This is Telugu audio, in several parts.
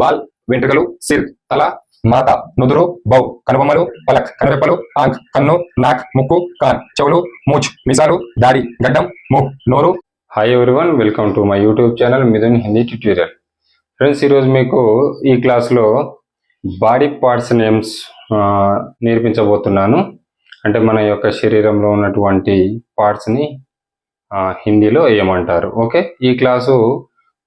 బాల్ వెంట్రుకలు సిర్ తల మాత నుదురు బౌ కనుబొమ్మలు పలక్ కనురెప్పలు ఆంక్ కన్ను నాక్ ముక్కు కాన్ చెవులు మూచ్ మిసాలు దాడి గడ్డం ముక్ నోరు. Hi everyone welcome to my YouTube channel Mithun Hindi tutorial friends ఈరోజు మీకు ఈ క్లాస్లో బాడీ పార్ట్స్ నేమ్స్ నేర్పించబోతున్నాను. అంటే మన యొక్క శరీరంలో ఉన్నటువంటి పార్ట్స్ని హిందీలో ఏమంటారు ఓకే ఈ క్లాసు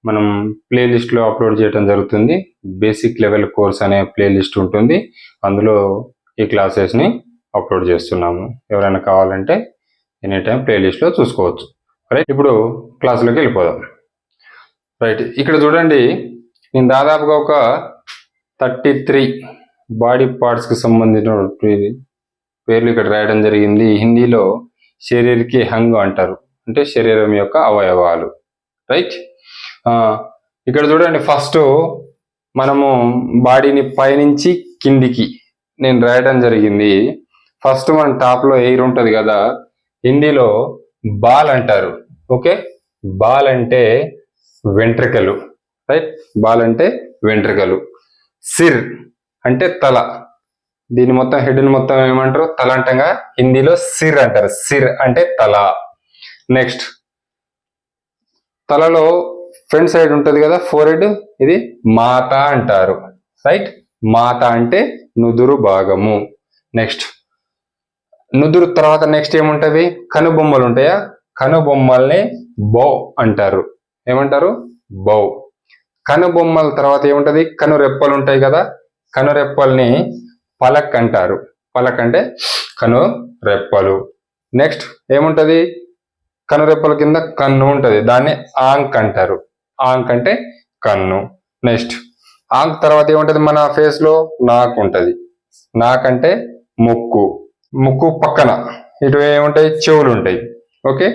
మనం ప్లేలిస్ట్లో అప్లోడ్ చేయడం జరుగుతుంది. బేసిక్ లెవెల్ కోర్స్ అనే ప్లేలిస్ట్ ఉంటుంది. అందులో ఈ క్లాసెస్ని అప్లోడ్ చేస్తున్నాము. ఎవరైనా కావాలంటే ఎనీ టైం ప్లేలిస్ట్లో చూసుకోవచ్చు. రైట్ ఇప్పుడు క్లాసులోకి వెళ్ళిపోదాం. రైట్ ఇక్కడ చూడండి. నేను దాదాపుగా ఒక థర్టీ త్రీ బాడీ పార్ట్స్కి సంబంధించిన పేర్లు ఇక్కడ రాయడం జరిగింది. హిందీలో శరీరకి హంగ్ అంటారు. అంటే శరీరం యొక్క అవయవాలు. రైట్ ఇక్కడ చూడండి ఫస్ట్ మనము బాడీని పైనుంచి కిందికి నేను రాయడం జరిగింది. ఫస్ట్ మన టాప్లో ఎయిర్ ఉంటుంది కదా హిందీలో బాల్ అంటారు. ఓకే బాల్ అంటే వెంట్రుకలు. రైట్ బాల్ అంటే వెంట్రుకలు. సిర్ అంటే తల. దీని మొత్తం హెడ్ని మొత్తం ఏమంటారు? తల అంటంగా హిందీలో సిర్ అంటారు. సిర్ అంటే తల. నెక్స్ట్ తలలో ఫ్రంట్ సైడ్ ఉంటుంది కదా ఫోర్ హెడ్ ఇది మాత అంటారు. రైట్ మాత అంటే నుదురు భాగము. నెక్స్ట్ నుదురు తర్వాత నెక్స్ట్ ఏముంటవి కనుబొమ్మలు ఉంటాయా? కనుబొమ్మల్ని బౌ అంటారు. ఏమంటారు? బౌ. కనుబొమ్మల తర్వాత ఏముంటది? కనురెప్పలు ఉంటాయి కదా కనురెప్పల్ని పలక్ అంటారు. పలక్ అంటే కను రెప్పలు నెక్స్ట్ ఏముంటది? కనురెప్పల కింద కన్ను ఉంటది. దాన్ని ఆంక్ అంటారు. ఆంక్ అంటే కన్ను. నెక్స్ట్. ఆంక్ తర్వాత ఏముంటుంది మన ఫేస్లో? నాక్ ఉంటుంది. నాక్ అంటే ముక్కు. ముక్కు పక్కన. ఇటు ఏముంటాయి? చెవులు ఉంటాయి. ఓకే?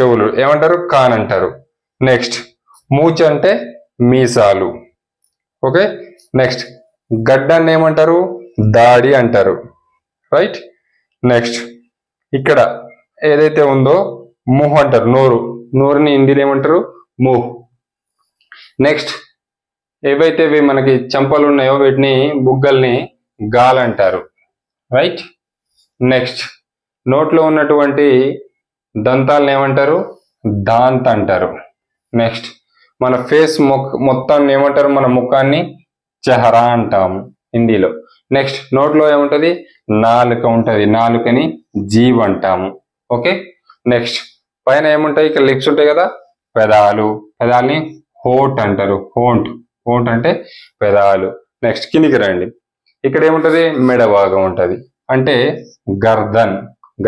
చెవులు. ఏమంటారు? కాన్ అంటారు. నెక్స్ట్. మూచ అంటే మీసాలు. ఓకే? నెక్స్ట్. గడ్డాన్ని ఏమంటారు? దాడి అంటారు. రైట్? నెక్స్ట్. ఇక్కడ ఏదైతే ఉందో ముహ్ అంటారు. నోరు. నోరుని హిందీలో ఏమంటారు? ముహ్. నెక్స్ట్ ఏవైతే ఇవి మనకి చెంపలు ఉన్నాయో వీటిని బుగ్గల్ని గాల్ అంటారు. రైట్ నెక్స్ట్ నోట్లో ఉన్నటువంటి దంతాలను ఏమంటారు? దాంత్ అంటారు. నెక్స్ట్ మన ఫేస్ మొక్ మొత్తాన్ని ఏమంటారు? మన ముఖాన్ని చెహరా అంటాము హిందీలో. నెక్స్ట్ నోట్లో ఏముంటది? నాలుక ఉంటుంది. నాలుకని జీవ్ అంటాము. ఓకే నెక్స్ట్ పైన ఏముంటాయి? ఇక్కడ లిప్స్ ఉంటాయి కదా? పెదాలు. పెదాలని హోట్ అంటారు. హోంట్. హోంట్ అంటే పెదాలు. నెక్స్ట్ కిందికి రండి. ఇక్కడ ఏముంటది? మెడ భాగం ఉంటది. అంటే గర్దన్.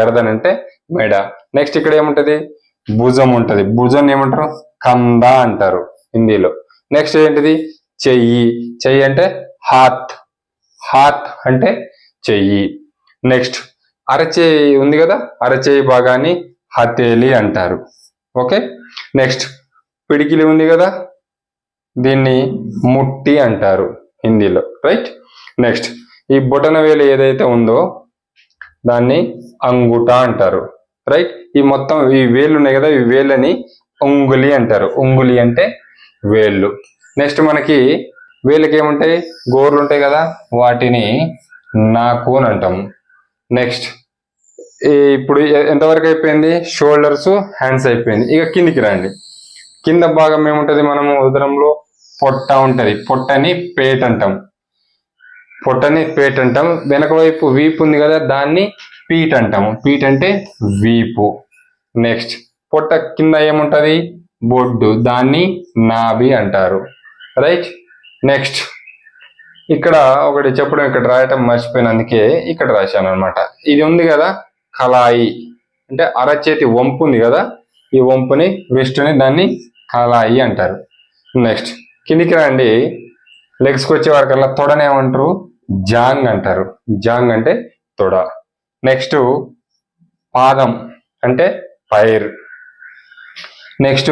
గర్దన్ అంటే మెడ. నెక్స్ట్ ఇక్కడ ఏముంటది? భుజం ఉంటది. భుజం ఏమంటారు? కంద అంటారు హిందీలో. నెక్స్ట్ ఏంటిది? చెయ్యి. చెయ్యి అంటే హాత్. హాత్ అంటే చెయ్యి. నెక్స్ట్ అరచేయి ఉంది కదా? అరచేయి భాగాన్ని హతేలి అంటారు. ఓకే? నెక్స్ట్ పిడికిలి ఉంది కదా దీన్ని ముట్టి అంటారు హిందీలో రైట్ నెక్స్ట్ ఈ బొటన వేలు ఏదైతే ఉందో దాన్ని అంగుట అంటారు రైట్ ఈ మొత్తం ఈ వేళ్ళు ఉన్నాయి కదా ఈ వేళ్ళని ఉంగులి అంటారు. ఉంగులి అంటే వేళ్ళు. నెక్స్ట్ మనకి వేళ్ళకి ఏముంటాయి? గోర్లు ఉంటాయి కదా వాటిని నాకు అని అంటాము నెక్స్ట్ ఇప్పుడు ఎంతవరకు అయిపోయింది? షోల్డర్స్ హ్యాండ్స్ అయిపోయింది. ఇక కిందికి రండి. కింద భాగం ఏముంటది మనము ఉదరంలో పొట్ట ఉంటది. పొట్టని పేట్ అంటాం. పొట్టని పేట్ అంటాం. వెనక వైపు వీపు ఉంది కదా దాన్ని పీట్ అంటాము పీట్ అంటే వీపు. నెక్స్ట్ పొట్ట కింద ఏముంటది? బొడ్డు. దాన్ని నాభి అంటారు. రైట్? నెక్స్ట్ ఇక్కడ ఒకటి చెప్పడం ఇక్కడ రాయటం మర్చిపోయినందుకే ఇక్కడ రాశాను అనమాట ఇది ఉంది కదా కళాయి. అంటే అరచేతి వంపు ఉంది కదా ఈ వంపుని వెస్ట్ని దాన్ని కళాయి అంటారు. నెక్స్ట్ కిందికి రండి. లెగ్స్కి వచ్చే వరకల్లా తొడని ఏమంటారు? జాంగ్ అంటారు. జాంగ్ అంటే తొడ. నెక్స్ట్ పాదం అంటే పైర్. నెక్స్ట్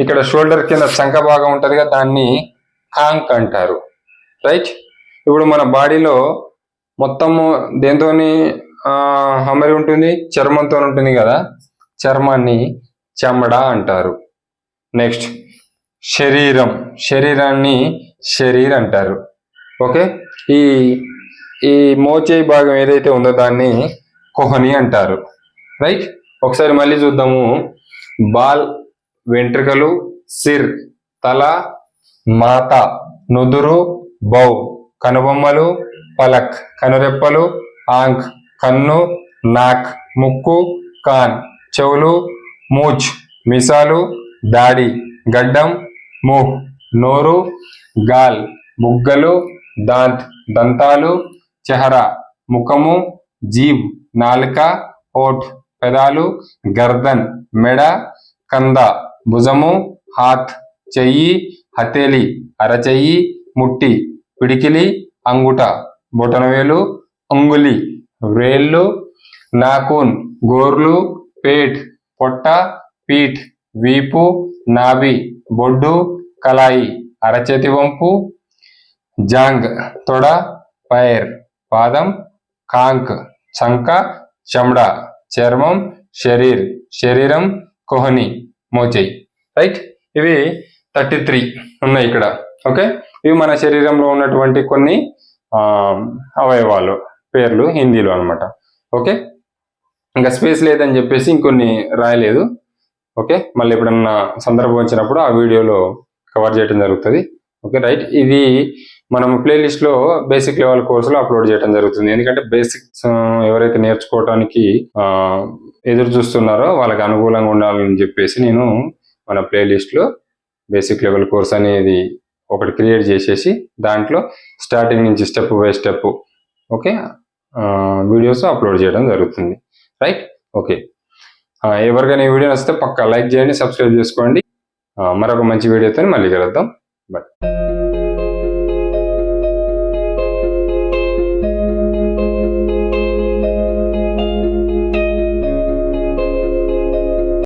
ఇక్కడ షోల్డర్ కింద చంక భాగం ఉంటుంది కదా దాన్ని హాంక్ అంటారు. రైట్ ఇప్పుడు మన బాడీలో మొత్తము దేంతోని అమరి ఉంటుంది? చర్మంతో ఉంటుంది కదా? చర్మాన్ని చెమడ అంటారు. నెక్స్ట్ శరీరం. శరీరాన్ని శరీర్ అంటారు. ఓకే? ఈ ఈ మోచేయి భాగం ఏదైతే ఉందో దాన్ని కోహని అంటారు. రైట్? ఒకసారి మళ్ళీ చూద్దాము. బాల్ వెంట్రుకలు సిర్ తల మాత నుదురు బౌ కనుబొమ్మలు పలక్ కనురెప్పలు ఆంక్ కన్ను నాక్ ముక్కు కాన్ చెవులు మూచ్ మిసాలు దాడి గడ్డం ముహ్ నోరు గాల్ బుగ్గలు దాంత్ దంతాలు చెహరా ముఖము జీబ్ నాలుక ఓట్ పెదాలు గర్దన్ మెడ కంద భుజము హాత్ చెయ్యి హతేలి అరచెయ్యి ముట్టి పిడికిలి అంగుట బొటనవేలు అంగులి వేళ్ళు నాకూన్ గోర్లు పేట్ పొట్ట పీఠ్ వీపు నాభి బొడ్డు కలాయి అరచేతి వంపు జాంగ్ తొడ పైర్ పాదం కాంక్ చంక చమడా చర్మం శరీర్ శరీరం కోహని మోచేయి. రైట్? ఇవి థర్టీ త్రీ ఉన్నాయి ఇక్కడ. ఓకే? ఇవి మన శరీరంలో ఉన్నటువంటి కొన్ని అవయవాలు పేర్లు హిందీలో అనమాట ఓకే? ఇంకా స్పేస్ లేదని చెప్పేసి ఇంకొన్ని రాయలేదు. ఓకే? మళ్ళీ ఎప్పుడన్నా సందర్భం వచ్చినప్పుడు ఆ వీడియోలో కవర్ చేయడం జరుగుతుంది. Okay right. ఇది మనం ప్లేలిస్ట్లో బేసిక్ లెవెల్ కోర్సులో అప్లోడ్ చేయడం జరుగుతుంది. ఎందుకంటే బేసిక్స్ ఎవరైతే నేర్చుకోవడానికి ఎదురు చూస్తున్నారో వాళ్ళకి అనుకూలంగా ఉండాలని చెప్పేసి నేను మన ప్లేలిస్ట్లో బేసిక్ లెవెల్ కోర్స్ అనేది ఒకటి క్రియేట్ చేసేసి దాంట్లో స్టార్టింగ్ నుంచి step by step okay videos upload చేయడం జరుగుతుంది. రైట్? ఓకే. ఎవరికైనా ఈ వీడియో నచ్చితే పక్కా లైక్ చేయండి సబ్స్క్రైబ్ చేసుకోండి. మరొక మంచి వీడియోతో మళ్ళీ కలుద్దాం. బాయ్